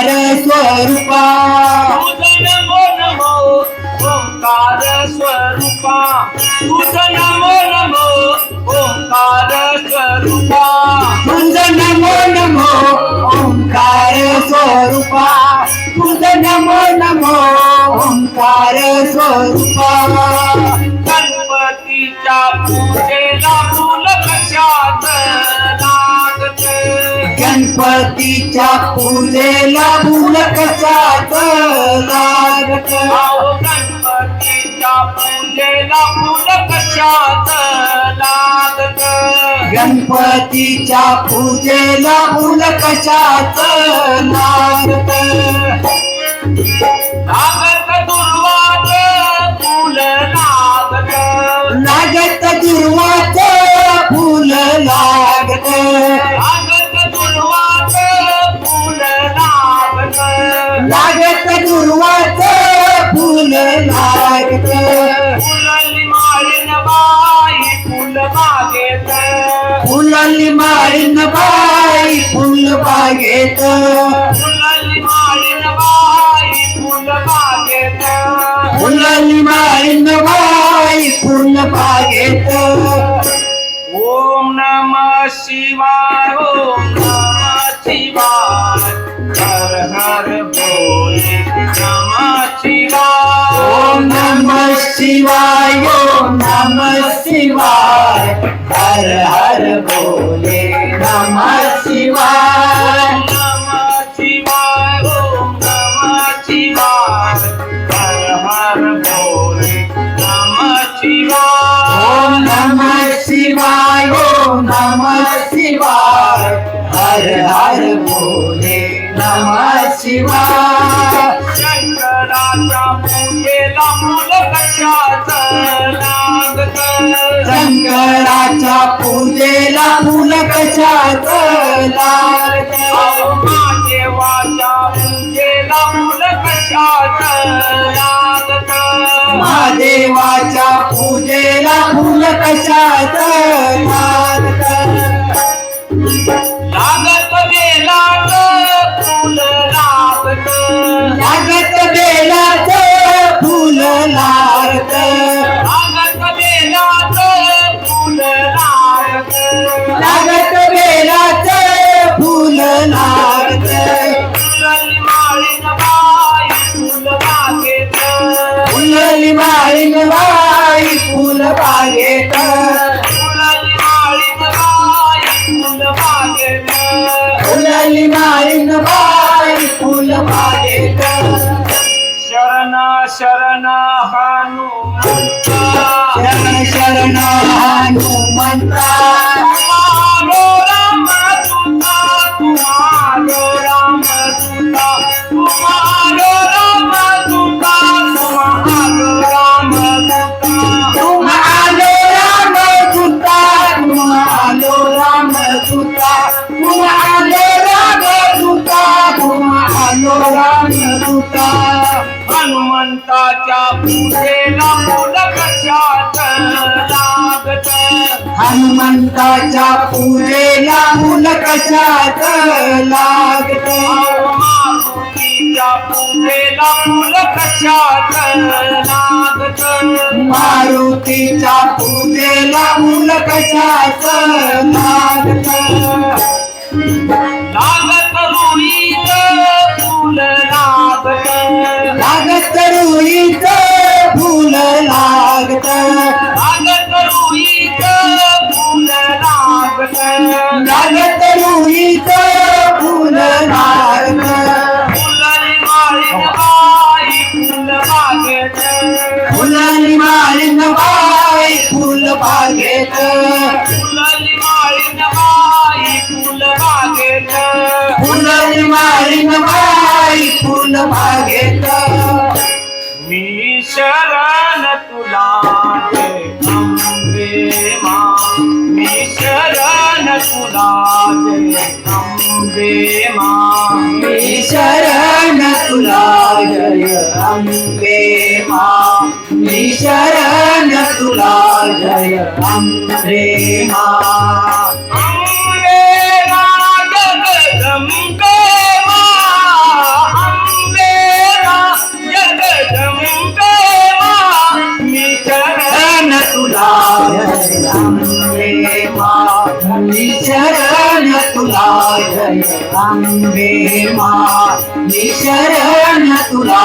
ओंकार स्वरूपा नमो नमो ओंकार स्वरूपा। तुझ नमो नमो ओंकार स्वरूपा। तुझ नमो नमो ओंकार स्वरूपा। तुझ नमो नमो ओंकार स्वरूपा। गणपतीच्या पूजेला गणपतीच्या पूजेला फुल कशाच लागत गणपतीच्या पूजेला फुल कशात लागत गणपतीच्या पूजेला फुल कशाच लागत फुल लागत फुलली माळीन बाई फुल बागेत. फुलाली माळीन बाई फुल बागेत. फुलली माळीन बाई फुल बागेत फुलाली माळीन बाई फुल बागेत. ओम नम शिवाय ओम नम शिवाय. हर हर बोले नम शिवाय. शिवाय ओम नम शिवाय हर हर बोले नम शिवाय ओम नम शिवाय ओम नम शिवाय हर हर बोले नम शिवाय ओम नम शिवाय ओम नम शिवाय हर हर बोले नम शिवाय शंकराच्या पूजेला फुल कशाच लागत देवाच्या पूजेला फुल कशाच लागत महादेवाच्या पूजेला फुल कशाच फुलली माळी बाई फुल बागेत फुलली माळी बाई फुल बागेत शरण शरण हनुमंता. शरण शरण हनुमंता. दूता हनुमंताच्या पूजेला फुल कशात लागत? हनुमंताच्या पूजेला फुल कशाच लागत? मारुतीच्या पूजेला फुल कशात लागत? मारुतीच्या पूजेला फुल कशाच लागत? लागत लागत रुईच फुल लागत. लागत रुईत फुल लागत फुल लागत. जय अम्बे मा अम्बे जगदं मा अम्बे जगदं मा निचरण तुला जय अम्बे मा निचरण तुला जय अम्बे मा निचरण तुला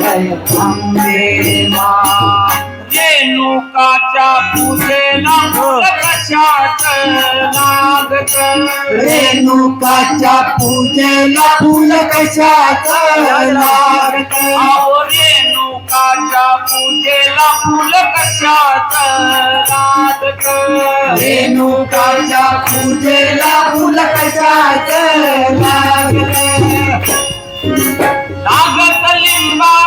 जय अम्बे मा रेणुकाच्या पूजेला कशात लागत रेणुकाच्या पूजेला फुल लागत अहो रेणुकाच्या पूजेला फुल कशात लागत रेणुकाच्या पूजेला फुल कशाच लागत लागत लिंबाच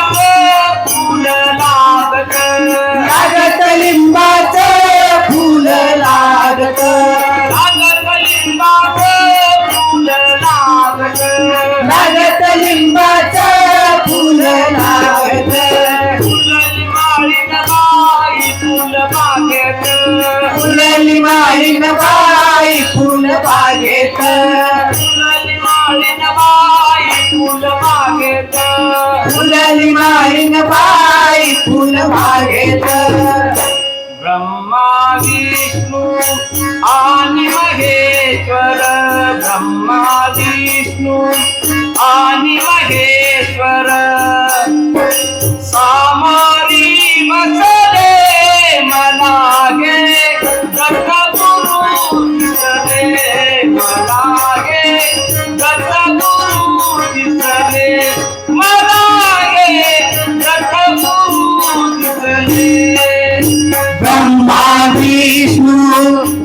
लागत लिंबाच फुल लागत. लागत. लिंबाच फुल लागत लागत लिंबाच फुल लागत. फुलली माळीन बाई फुल बागेत. फुलली माळीन बाई फुल बागेत. फुलली माळीन बाई फुल बागेत. फुलली माळीन बाई फुल बागेत. ब्रह्मा विष्णू आणि महेश्वर ब्रह्मा विष्णू आणि महेश्वर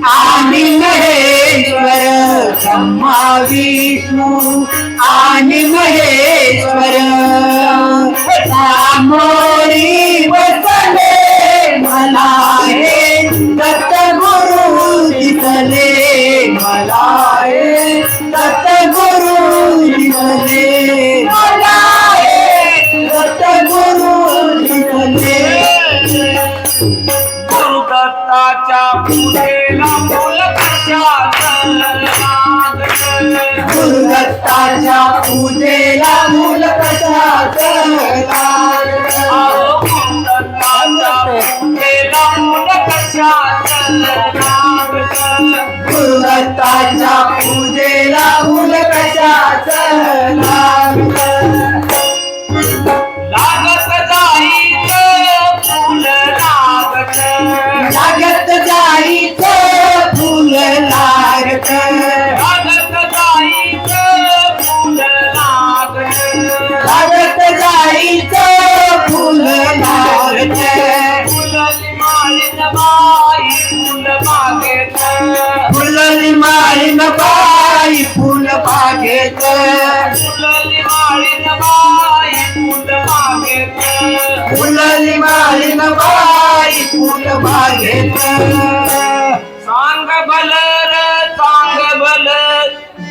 विष्णू आणि महेश्वर ब्रह्मा विष्णू आणि महेश्वर ताजा पूजेला मूल कशाच करता माळीन बाई फुल बागेत. फुलली माळीन बाई फुल बागेत. फुलली माळीन बाई फुल बागेत. सांग भल र सांग भल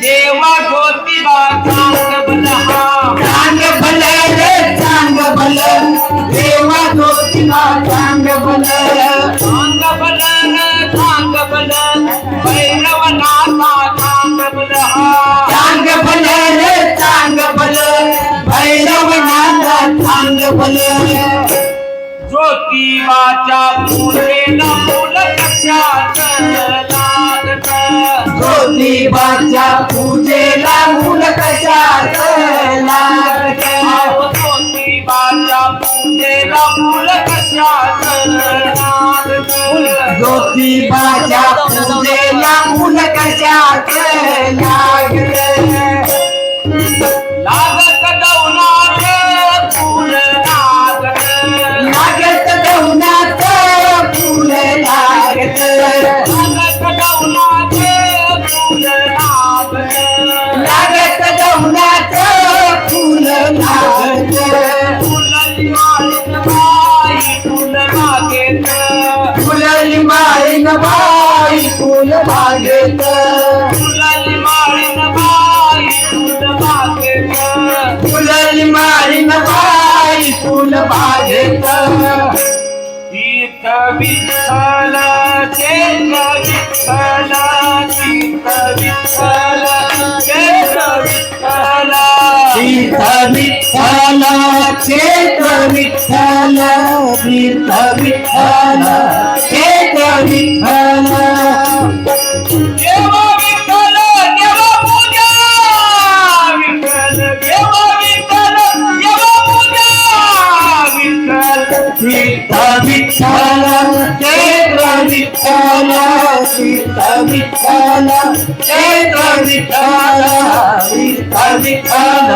देवा ज्योतिबा सांग हा चांग भल रे चांग भल देवा ज्योतिबा सांग भल भल चांग भल रे चांग भल भैरवनाथा चांग भल ज्योतिबाच्या पूजेला फुल कशात लागत? ज्योतिबाच्या पूजेला मूल कशाच लागत? अहो ज्योतिबाच्या पूजेला फुल कशात लागत? पूजेला मूल कशाच फुल बागेत तीर्थ विठ्ठल चेत विठ्ठल तीर्थ विठ्ठल चेत विठ्ठल तीर्थ विठ्ठल क्षेत्र विठ्ठल विठ्ठल विठ्ठल विठ्ठल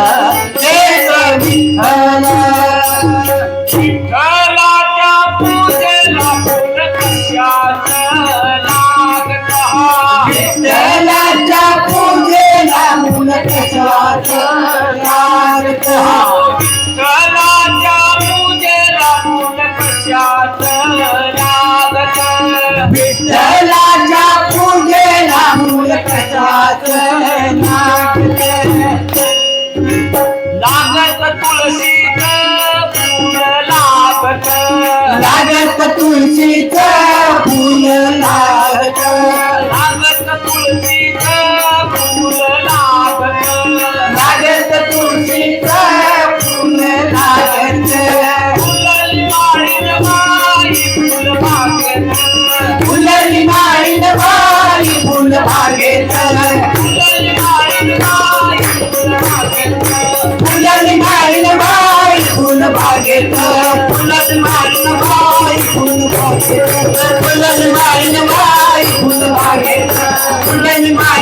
पूजेला फुल विठ्ठलाच्या पूजेला तुळशीच फुल लागत. लागत तुळशीच फुल लागत. लागत तुळशीच फुल लागत. फुलली माळीन बाई फुल बागेत फुलली माळीन बाई फुल बागेत புள்ளனி மாய் புள்ளனி மாய் புள்ளனி மாய்